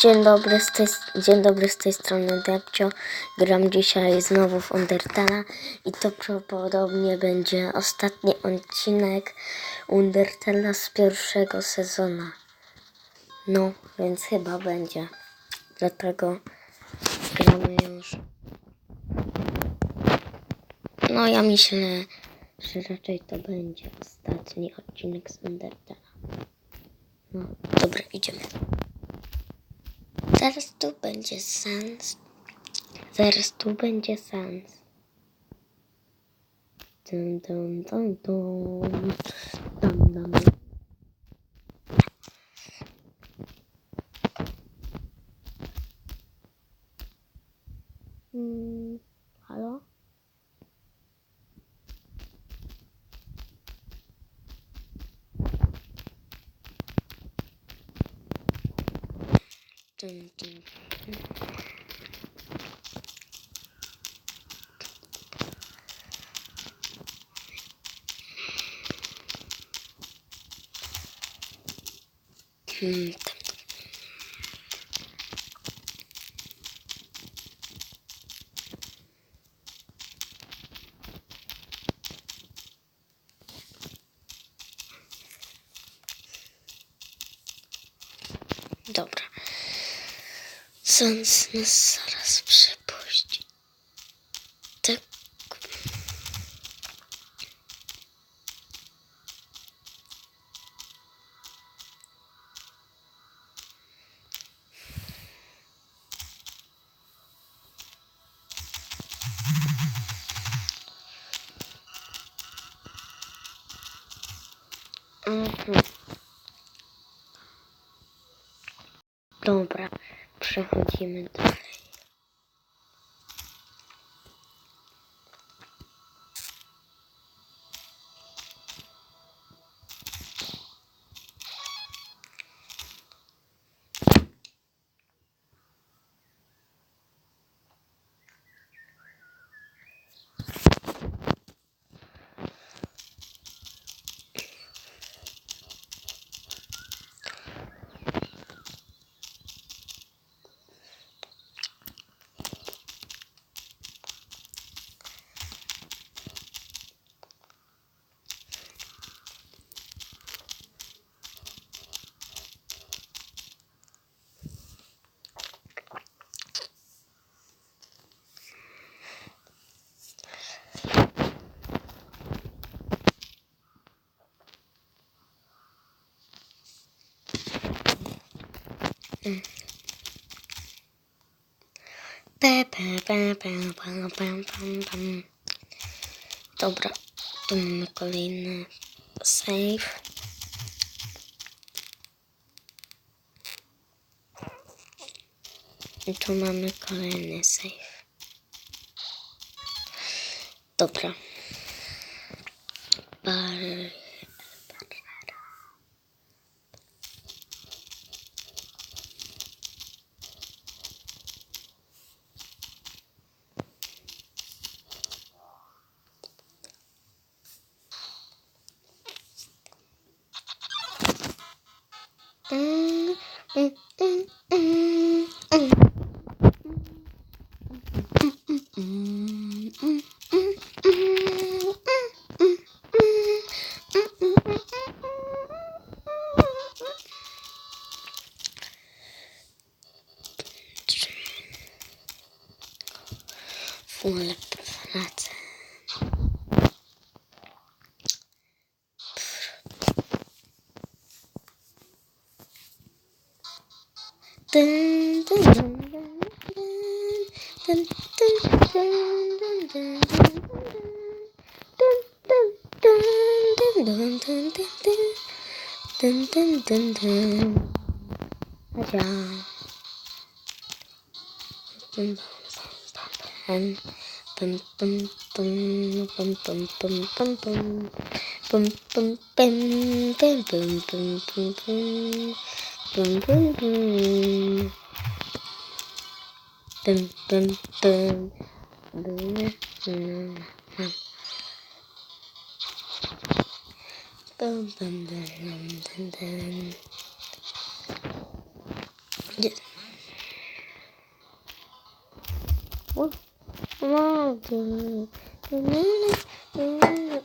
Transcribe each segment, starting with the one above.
Dzień dobry, z tej, dzień dobry z tej strony Depcio. Gram dzisiaj znowu w Undertala i to prawdopodobnie będzie ostatni odcinek Undertala z pierwszego sezonu. No, więc chyba będzie. Dlatego gramy już. No, ja myślę, że raczej to będzie ostatni odcinek z Undertala. No, dobra, idziemy. Zaraz tu będzie sans. Zaraz tu będzie sans. Dum, dum, dum, dum. Dum, dum. Mm, 띵띵. 그 음. Sonst ist 然后，你们的。Dobra, tu mamy kolejny save. I tu mamy kolejny save. Dobra. Bar... Mm, mm, mm, mm, mm. Full pracę. Dun, dun, dun, dun, dun, dun, dun, dun, dun, dun, dun, dun, dun, dun, dun, dun, dun, dun. Aja. Bum, bum, bum, bum, bum, bum, bum, bum, bum. Bum, bum, bum, bum, bum, bum, bum, bum. Bum, bum, bum. Bum, bum, bum. Bum, bum, bum. Bum, bum, bum, bum, bum, bum.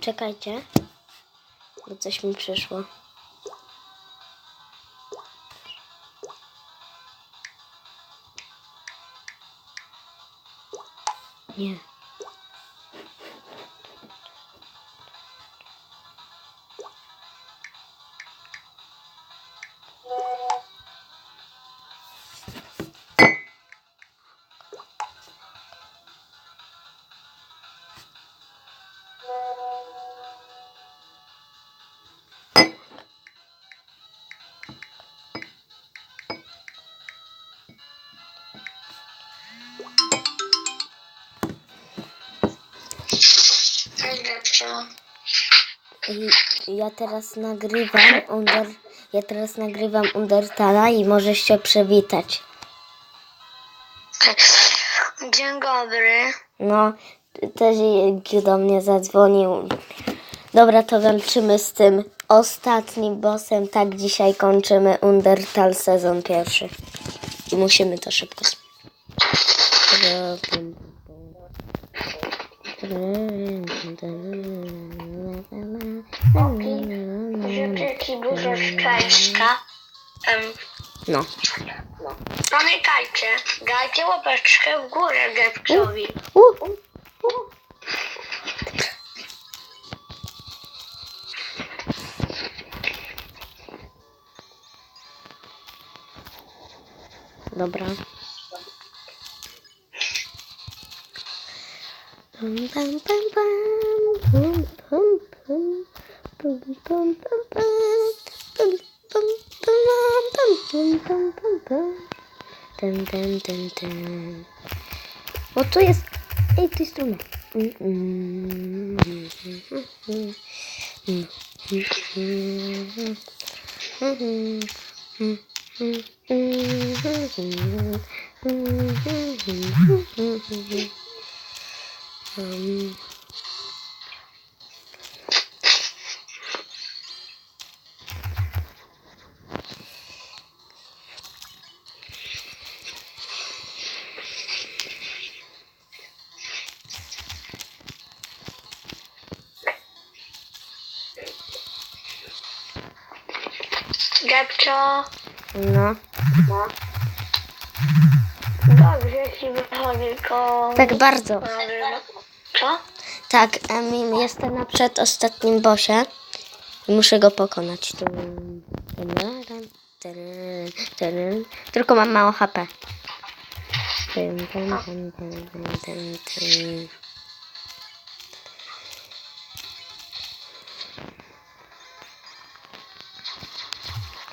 Czekajcie. Bo coś mi przyszło. Nie. I ja teraz nagrywam Under, ja teraz nagrywam Undertala i możesz się przywitać. Dzień dobry. No, też Jęki do mnie zadzwonił. Dobra, to walczymy z tym ostatnim bossem. Tak, dzisiaj kończymy Undertale sezon pierwszy. I musimy to szybko sp- Życzę dużo szczęścia. Em, No. Pamiętajcie, dajcie łapeczkę w górę Depczowi. Uh. Dobra. Boom, boom, boom, boom, boom, boom, boom, boom, boom, boom, boom, boom, boom, boom, boom, boom, boom. Dun, dun, dun, dun. Bo to jest... Ej, to jest trudne. Mm-hmm. Um, Depczo. no. No. Dobrze ci wychodzi ko... Tak bardzo. Co? Tak, Emil, jestem na przedostatnim bosie. Muszę go pokonać. Tylko mam mało HP.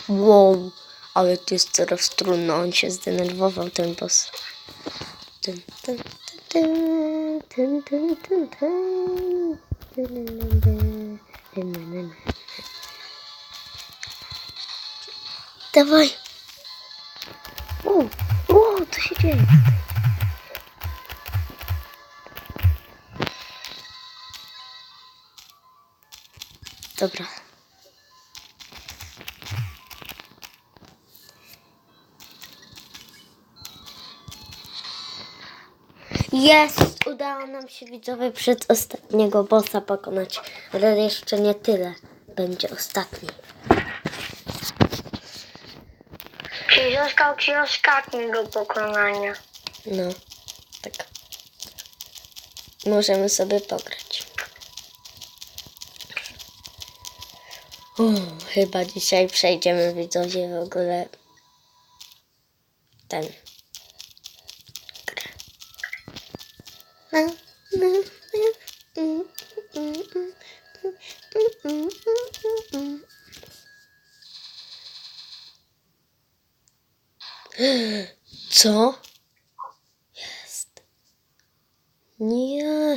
Wow, ale to jest coraz trudno. On się zdenerwował, ten boss. Dun, Dawaj! O, o, co się dzieje? Dobra. Jest! Udało nam się widzowie przed ostatniego bossa pokonać. Ale jeszcze nie tyle. Będzie ostatni. Czyli został ci ostatni do pokonania. No, tak. Możemy sobie pograć. O, chyba dzisiaj przejdziemy widzowie w ogóle ten grę. Na, na, na, mm, mm, mm, mm, mm, mm, mm. Co? Jest. Nie.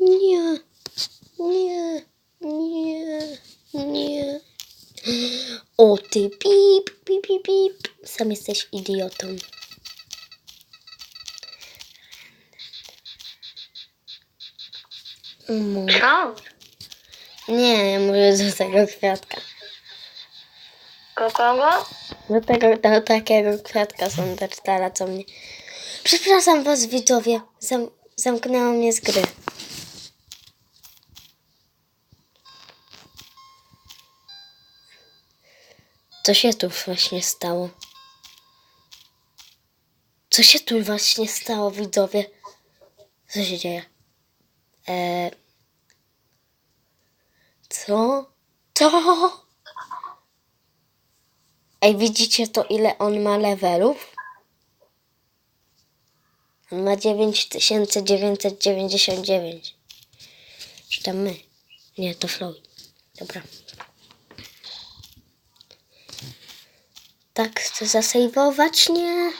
Nie. Nie. Nie. Nie. O ty pip, pip, pip, pip. Sam jesteś idiotą. Co? Nie, ja mówię do tego kwiatka. Do kogo? Do tego, do takiego kwiatka z Undertala, co mnie... Przepraszam was, widzowie. Zam, zamknęło mnie z gry. Co się tu właśnie stało? Co się tu właśnie stało, widzowie? Co się dzieje? Eee... Co? Co? Ej, widzicie to, ile on ma levelów? On ma 9999. Czy tam my? Nie, to Floyd. Dobra. Tak, chcę zasejwować? Nie.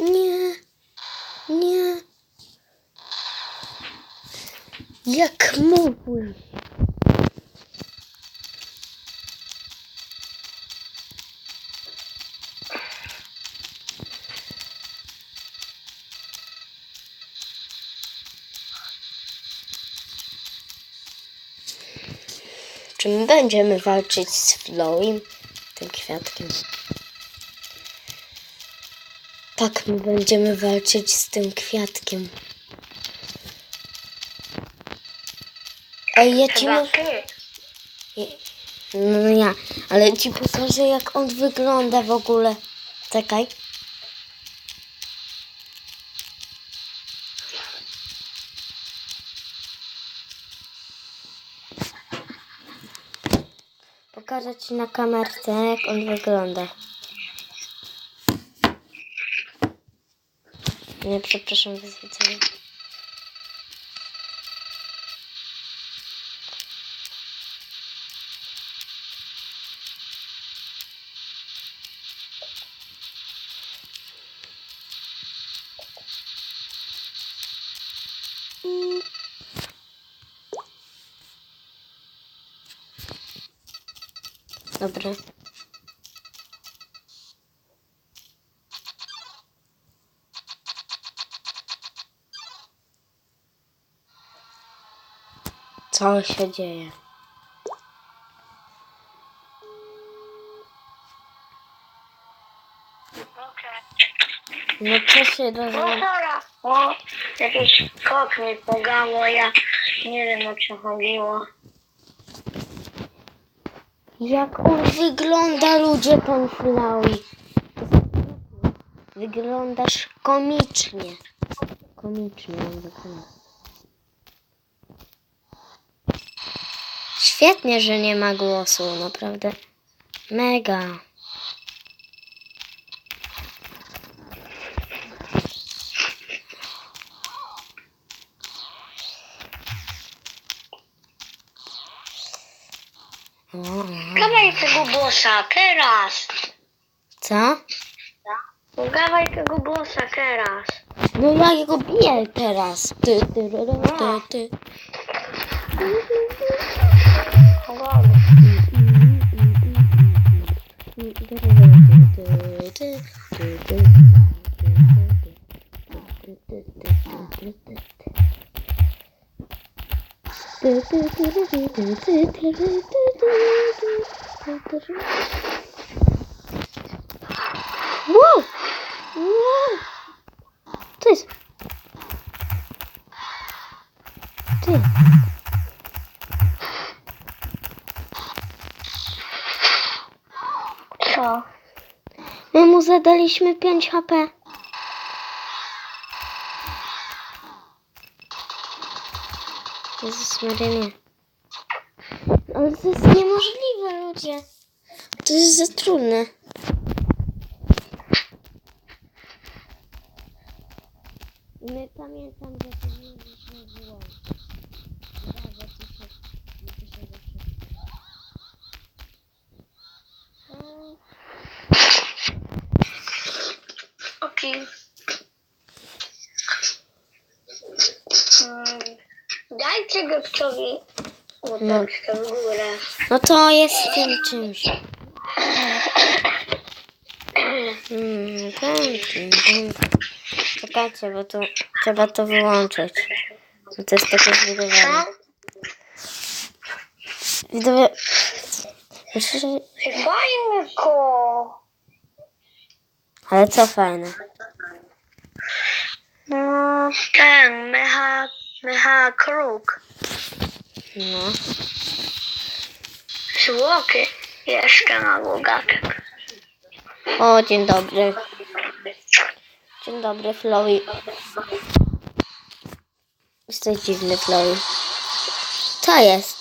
Nie. Nie. Jak mógłbyś? Czy my będziemy walczyć z Flowim, tym kwiatkiem? Tak, my będziemy walczyć z tym kwiatkiem. Ej, ja ci Chyba mu... ty. No ja, ale ci pokażę jak on wygląda w ogóle. Czekaj. Pokażę ci na kamerce jak on wygląda. Nie, przepraszam, wyzwiedzenie. Dobra. Co się dzieje? No co się rozumie? O, jakiś kot mi pogało, ja nie wiem o co chodziło. Jak on wygląda, ludzie, pan Flowey? Wyglądasz komicznie. Komicznie on wygląda. Świetnie, że nie ma głosu, naprawdę. Mega. O, Dawaj tego bossa, teraz. Co? Dawaj tego bossa, teraz. No ja go biję teraz. Ty, ty, ry, ry, ty, ty. Wow! Wow! Co jest? Ty. Co? My mu zadaliśmy 5 HP. Jezus. Ale to jest niemożliwe, ludzie. To jest za trudne. My pamiętam, że to mieliśmy wyłączyć. Brawo, ty się, ty się zawsze- O, Okej. Mm, Dajcie gościowi łódeczkę w górę. No to jest tym czymś. Mm. Czekajcie, bo tu trzeba to wyłączyć. Bo to jest takie zbudowane. Co? Widzowie, myślę, że Fajny ko. Ale co fajne. No, ten, mecha, mecha kruk. No. Zwłoki jeszcze na bogatek. O, dzień dobry. Dzień dobry, Flowey. Jesteś dziwny, Flowey. Co jest?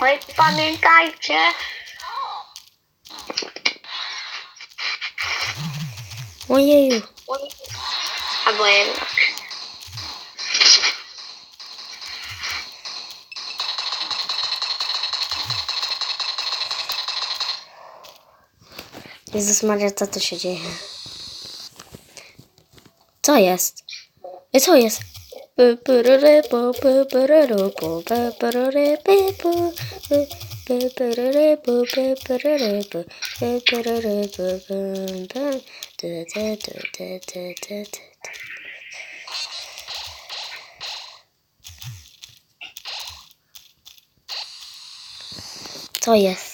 I pamiętajcie, Ojeju. albo jednak. Jezus Maria, co tu się dzieje? Co jest? I co jest? Co jest?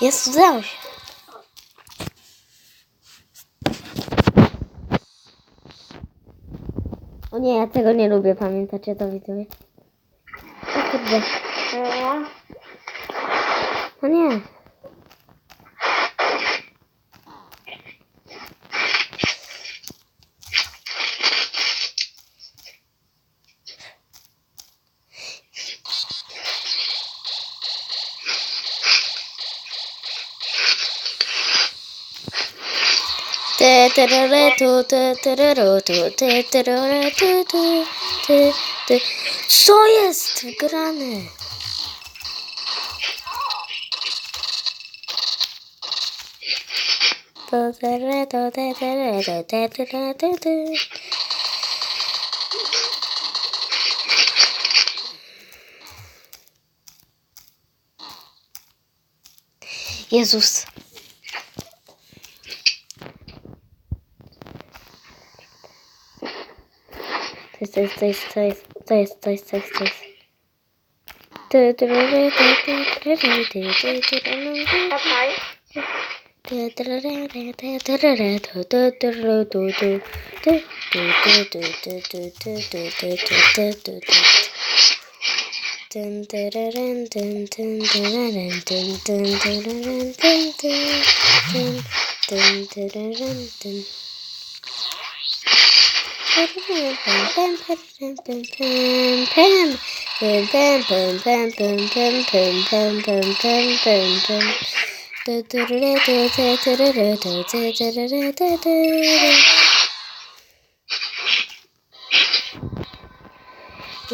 Jest udało się. O nie, ja tego nie lubię, pamiętacie to widzowie? O kurde. No, O nie. Te terere tu te terero tu te terere tu tu te te Co jest grane? To terere to te terere to te terere tu tu Jezus. To jest, to jest, to jest, to jest, to jest, to jest, to jest. Tu, tu, ru, tu, tu, tu, ru, tu, tu, tu, ru, ru, ru.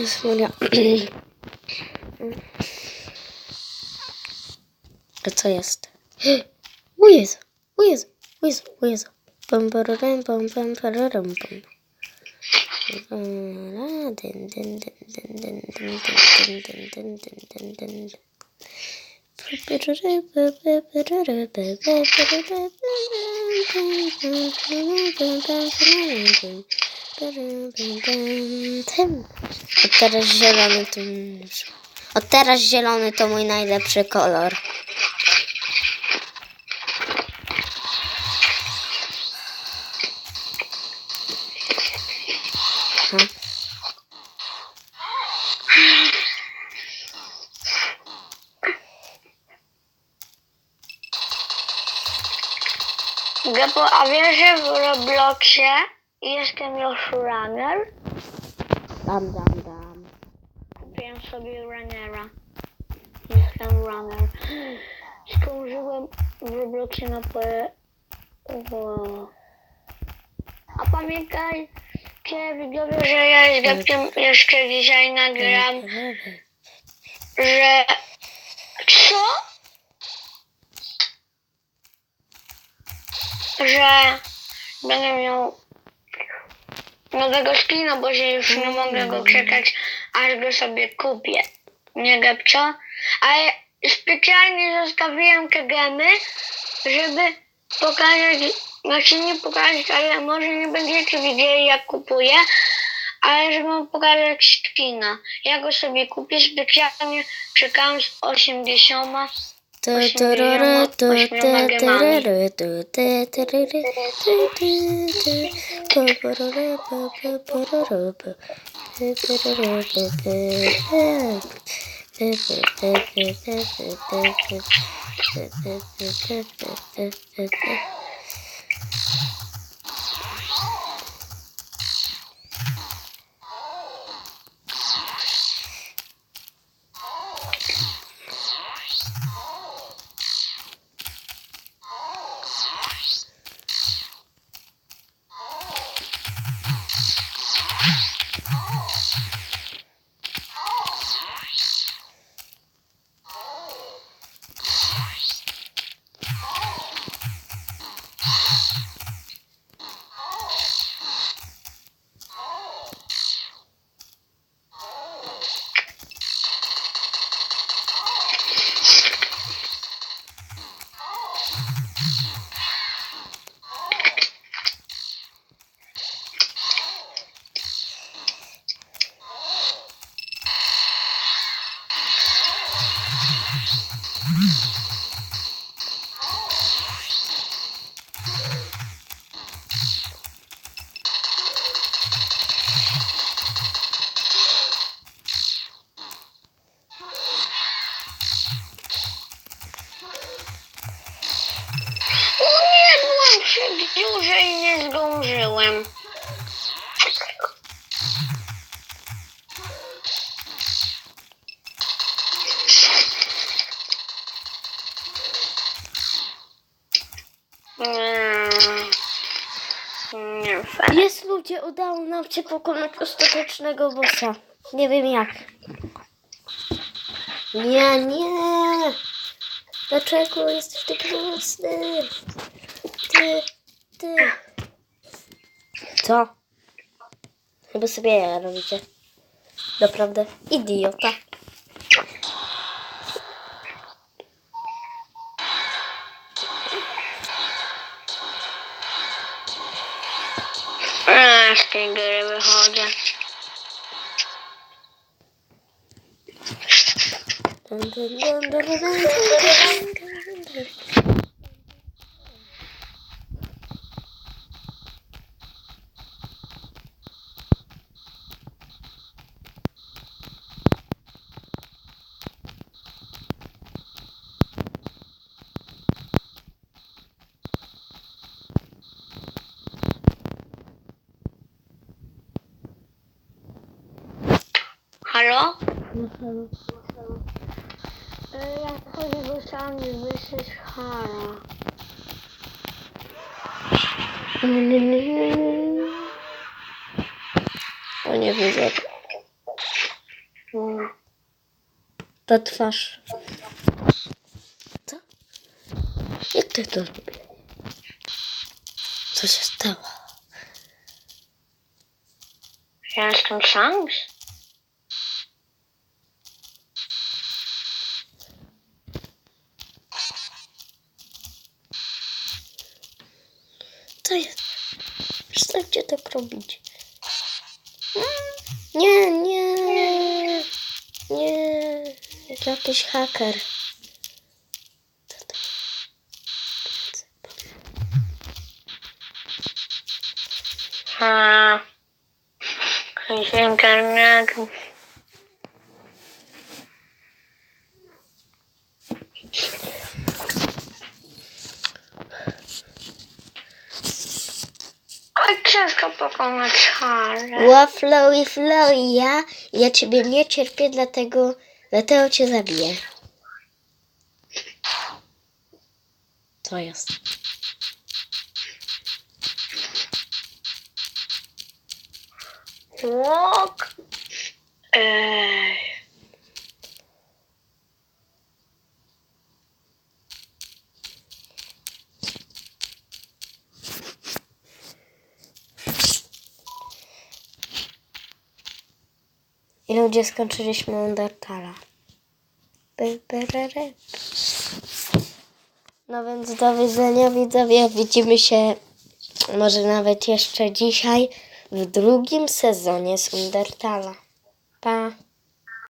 смотря. Co jest? Ujez! Ujez! Ujez! Ujez! Pam, pararam, pam, pam, pararam, pam. Od teraz zielony to... Teraz zielony to mój najlepszy kolor. A wiesz, że w Robloxie jestem już runner? Dam, dam, dam. Kupiłem sobie runnera. Jestem runner. Skończyłem w Robloxie na pe... o. A pamiętajcie, widzowie, że ja z Gabkiem jeszcze dzisiaj nagram, że... Co? Że będę miał nowego skina, bo się już nie mogę go czekać, aż go sobie kupię. Nie Gabcio? Ale specjalnie zostawiłem te gemy, żeby pokazać, znaczy nie pokazać, ale może nie będziecie widzieli jak kupuję, ale żeby wam pokazać skina. Ja go sobie kupię specjalnie, czekam z 80. Pushing videos, pushing videos. Nie, nie. Jest ludzie, udało nam się pokonać ostatecznego bossa. Nie wiem jak. Nie, nie. Dlaczego jesteś taki mocny? Ty, ty. Co? Chyba sobie ja robicie. Naprawdę. Idiota. 할로? 응, 할로. Chodzę do sami wyjść Hara. O nie widzę. Ta twarz. Co? Jak ty to robię? Co się stało? Ja jestem Shanks? to bić. Nie, nie, nie. Jakiś haker. Ha. Internetu. Pokonać Harę. Ła, Flowy, Flowy, ja, ja ciebie nie cierpię, dlatego, dlatego cię zabiję. Co jest? Łok. Ej. I ludzie skończyliśmy Undertala. No więc do widzenia widzowie. Widzimy się może nawet jeszcze dzisiaj w drugim sezonie z Undertala. Pa!